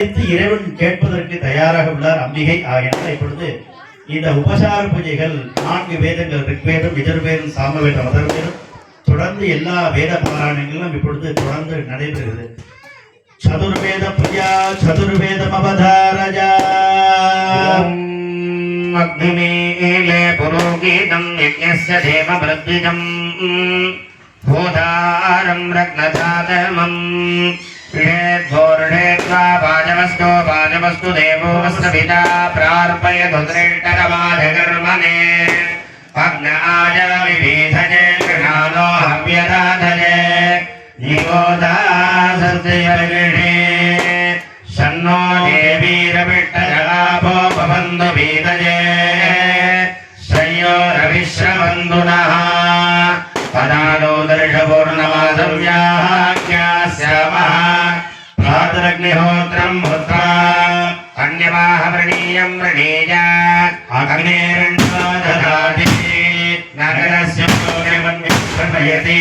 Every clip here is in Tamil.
இறைவன் கேட்பதற்கு தயாராக உள்ளார் அம்பிகை. ஆகினால் இப்பொழுது இந்த உபசார பூஜைகள் நான்கு வேதங்கள் ரிக்வேதம் விஜர்வேதம் சாமவேதம் அதர்வேதம் தொடர்ந்து எல்லா வேத பாராயணங்களும் இப்பொழுது தொடர்ந்து நடைபெறுகிறது. சதுர்வேத பூஜா சதுர்வேதம் அவதாரஜா. அக்னிமேலே புரோகீதம் யஜ்ஞஸ்ய தேவ பிரத்விஜம் ஓதாரம் ரத்னசாதமம் ஷேர்தோர்ணேத்வா वाजवस्तो वाजवस्तु देवो वस्तुभिता प्रार्पयतु श्रेष्ठकमाधकर्मणे अग्न आजविभीधजे गृहाणो हव्यदाधजे जीवोदासर्जयर्गिणे అగ్నిహోత్రం హోత్వా అన్యవాహ వృణీయం వృణీయ అగ్నేరండో దదాతి నగరస్య ప్రయతి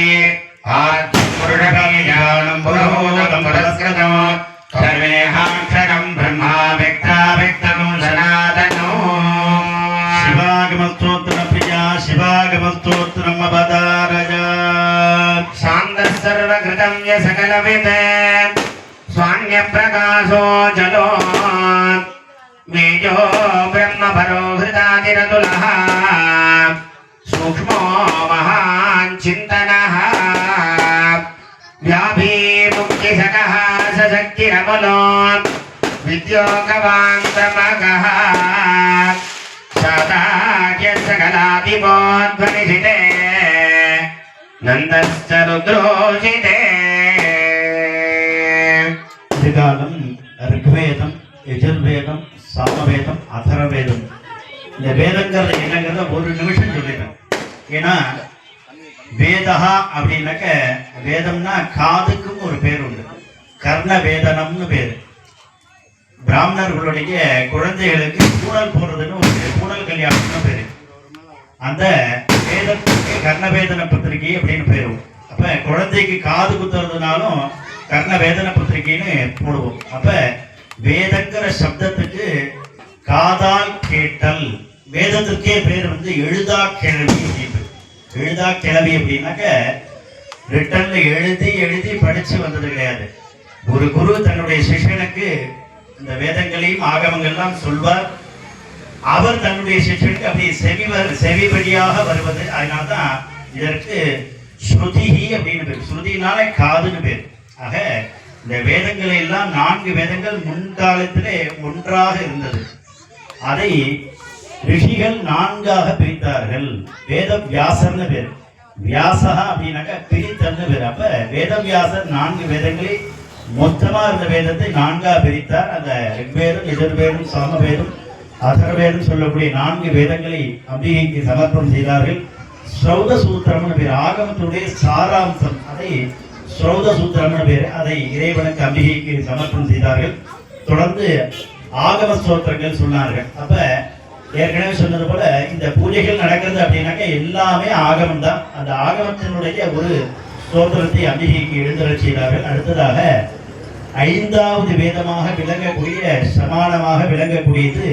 ఆత్మపురుషకల్యాణం పురహోదకం పురస్కృతం సర్వేహాక్షరం బ్రహ్మా వ్యక్తావ్యక్తం సనాతనో శివాగమస్తోత్ర ప్రియా శివాగమస్తోత్రం అవతారయ శాంత సర్వకృతం स्वान्यप्रकाशो जलो बीजो ब्रह्मपरो हृदातिरतुलः सूक्ष्मो महान् चिन्तनः व्याभीमुक्तिसकः सशक्तिरमलो विद्योगवान्तमगः सदाख्यसकलादिपोध्वनिषिते नन्दश्च रुद्रोषिते இதுகாலம் ரிக்வேதம் எஜுர்வேதம் சாமவேதம் அதரவேதம் இந்த வேதங்கிறது என்னங்கிறத ஒரு நிமிஷம் சொல்லிடுறேன் ஏன்னா வேதா அப்படின்னாக்க வேதம்னா காதுக்கும் ஒரு பேர் உண்டு கர்ண வேதனம்னு பேர் பிராமணர்களுடைய குழந்தைகளுக்கு கூடல் போடுறதுன்னு ஒரு பேர். பூணல் கல்யாணம்னு பேர் அந்த வேதத்துக்கு கர்ணவேதன பத்திரிகை அப்படின்னு பேரும் அப்போ குழந்தைக்கு காது குத்துறதுனாலும் கர்ண வேதனை பத்திரிகைன்னு போடுவோம். அப்ப வேதங்கிற சப்தத்துக்கு காதால் கேட்டல். வேதத்திற்கே பேர் வந்து எழுதா கிழவி அப்படின்னு. எழுதா கிழவி அப்படின்னாக்க ரிட்டன்ல எழுதி எழுதி படிச்சு வந்தது கிடையாது. ஒரு குரு தன்னுடைய சிஷ்யனுக்கு இந்த வேதங்களையும் ஆகமங்கள்லாம் சொல்வார். அவர் தன்னுடைய சிஷ்யனுக்கு அப்படி செவி வ- செவி வழியாக வருவது. அதனால்தான் இதற்கு ஸ்ருதிஹி அப்படின்னு பேர். ஸ்ருதினாலே காதுன்னு பேர். ஆக இந்த வேதங்களை எல்லாம் நான்கு வேதங்கள் முன்காலத்திலே ஒன்றாக இருந்தது. அதை ரிஷிகள் நான்காக பிரித்தார்கள். வேத வியாசர்னு பேர். வியாசா அப்படின்னாக்கா பிரித்தல்னு பேர். அப்ப வேத வியாசர் நான்கு வேதங்களை மொத்தமா இருந்த வேதத்தை நான்கா பிரித்தார். அந்த ரிக்வேதம் எதிர்வேதம் சாமவேதம் அதர்வேதம் சொல்லக்கூடிய நான்கு வேதங்களை அம்பிகைக்கு சமர்ப்பணம் செய்தார்கள். ஸ்ரௌத சூத்திரம்னு பேர். ஆகமத்துடைய சாராம்சம். அதை ஸ்ரௌத சூத்திரம்னு பேர். அதை இறைவனுக்கு அம்பிகைக்கு சமர்ப்பணம் செய்தார்கள். தொடர்ந்து ஆகம ஸ்தோத்திரங்கள் சொன்னார்கள். அப்ப ஏற்கனவே சொன்னது போல இந்த பூஜைகள் நடக்கிறது அப்படின்னாக்க எல்லாமே ஆகமம் தான். அந்த ஆகமத்தினுடைய ஒரு ஸ்தோத்திரத்தை அம்பிகைக்கு எழுந்தரச் செய்தார்கள். அடுத்ததாக ஐந்தாவது வேதமாக விளங்கக்கூடிய சமானமாக விளங்கக்கூடியது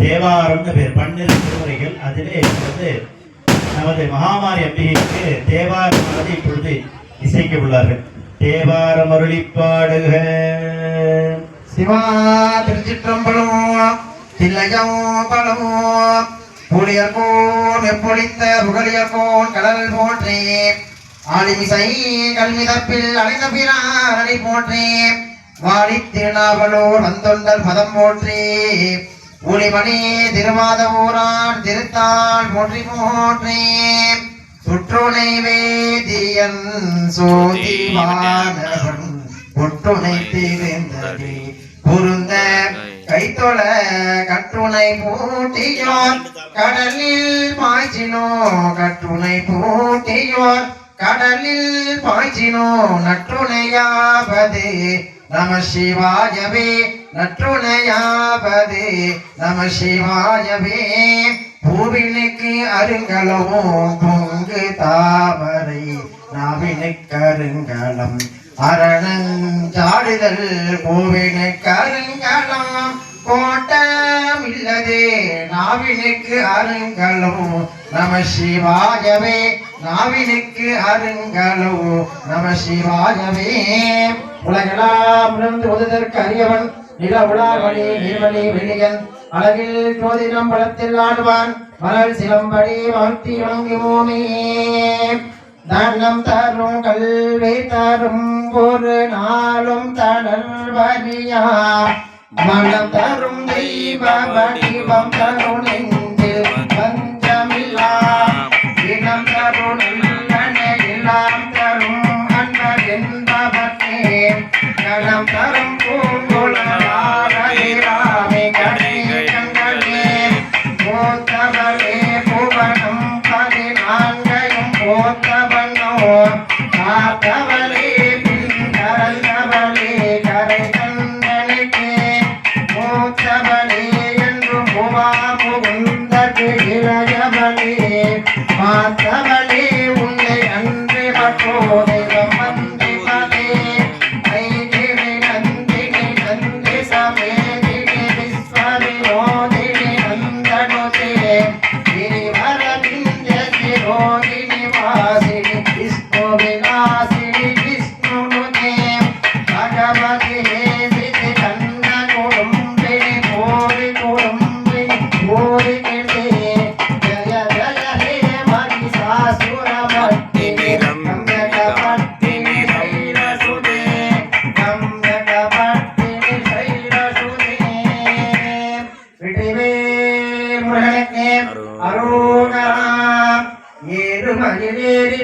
தேவாரம்னு பேர். பன்னிரு திருமுறைகள். அதிலே வந்து நமது மகாமாரி அம்பிகைக்கு தேவாரமானது இப்பொழுது இசைக்க உள்ளார்கள். தேவாரம் அருளி பாடுக. சிவா திருச்சிற்றம்பலம் தில்லையம் பலம் புலியர்கோன் எப்பொழித்த புகழியர் போன் கடல் போன்றே ஆலிமிசை கல்மிதப்பில் அழைந்த பிறாரடி போன்றே வாழி திருநாவலோர் வந்தொண்டல் மதம் போன்றே ஒளிமணி திருமாத ஊரான் திருத்தாள் போற்றி போன்றே சுற்றுனை வேதியன் சோதிவானவன் ஒட்டுனை தீர்ந்தது பொருந்த கைத்தொழ கட்டுனை பூட்டியோர். கடலில் பாய்ச்சினோ கட்டுனை பூட்டியோர். கடலில் பாய்ச்சினோ நற்றுணையாவது நம சிவாயவே நற்றுணையாவது. நம சிவாயவே பூவினுக்கு அருங்கலமும் பொங்கு தாமரை நாவினுக்கு அருங்கலம். அரணஞ்சாடுதல் கோவினு கோட்டை கோட்டம் இல்லதே நாவினுக்கு அருங்கலம் நம சிவாயவே நாவினுக்கு அருங்கலம் நம சிவாயவே. உலகெல்லாம் உணர்ந்து உததற்கு அறியவன் நில உலாவணி நீர்வழி வெளியன் அழகில் ஜோதிடம் பலத்தில் ஆடுவான் மலர் சிலம்படி வாழ்த்தி வணங்குவோமே தானம் தரும் கல்வி தரும் ஒரு நாளும் தடல் வரியா மனம் தரும் தெய்வ வடிவம் தரும் நெஞ்சில் பஞ்சமில்லா. இனம் தரும் நல்லனை எல்லாம் தரும் அன்பர் என்பவர்க்கே கணம் தரும் பூங்குழலாமே கணே கண்களே. போத்தவளே புவனம் பதினான்கையும் போத்தவனோ காத்தவளே করে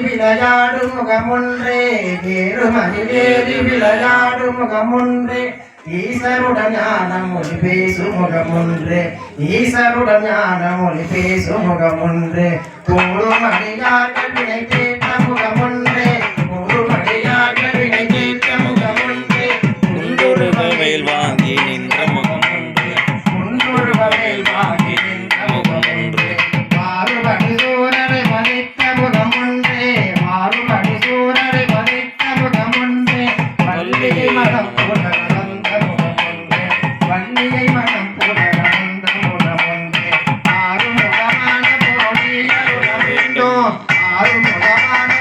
വിളയാടും മുഖമുണ്ടേ ചേരുമതിലേറി വിളയാടും മുഖമുണ്ടേ. ഈശ്വരുടെ ജ്ഞാനം ഒരു പേശുമുഖമുണ്ട് ഈശ്വരുടെ ജ്ഞാനം ഒരു പേശുമുഖമുണ്ട് കൂടുമണിയാറ്റ പിണയ്ക്ക് Ramón.